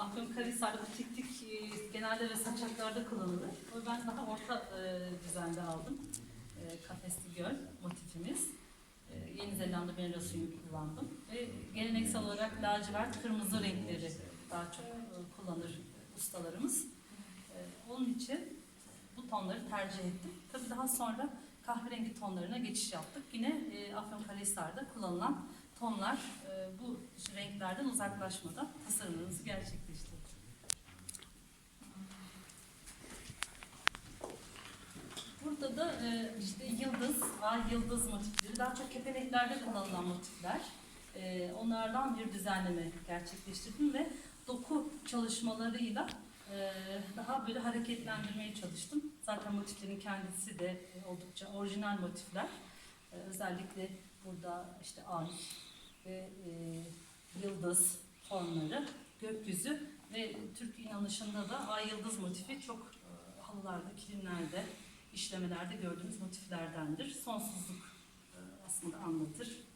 Afyonkarahisar'da bu tik tik e, genelde ve saçaklarda kullanılır. O ben daha orta e, düzende aldım. E, kafesli göl motifimiz. E, Yeni Zelanda merinosuyu kullandım. Ve geleneksel olarak lacivert, kırmızı renkleri daha çok e, kullanır ustalarımız. E, onun için bu tonları tercih ettim. Tabii daha sonra kahverengi tonlarına geçiş yaptık. Yine e, Afyonkarahisar'da kullanılan tonlar e, bu renklerden uzaklaşmadan tasarımlarımızı gerçekleştirdik. Burada da e, işte yıldız, ay yıldız motifleri, daha çok kepeneklerde kullanılan motifler. E, onlardan bir düzenleme gerçekleştirdim ve doku çalışmalarıyla e, daha böyle hareketlendirmeye çalıştım. Zaten motiflerin kendisi de e, oldukça orijinal motifler. E, özellikle burada işte ay ve e, yıldız formları, gökyüzü ve Türk inanışında da ay yıldız motifi çok e, halılarda, kilimlerde, işlemelerde gördüğümüz motiflerdendir. Sonsuzluk e, aslında anlatır.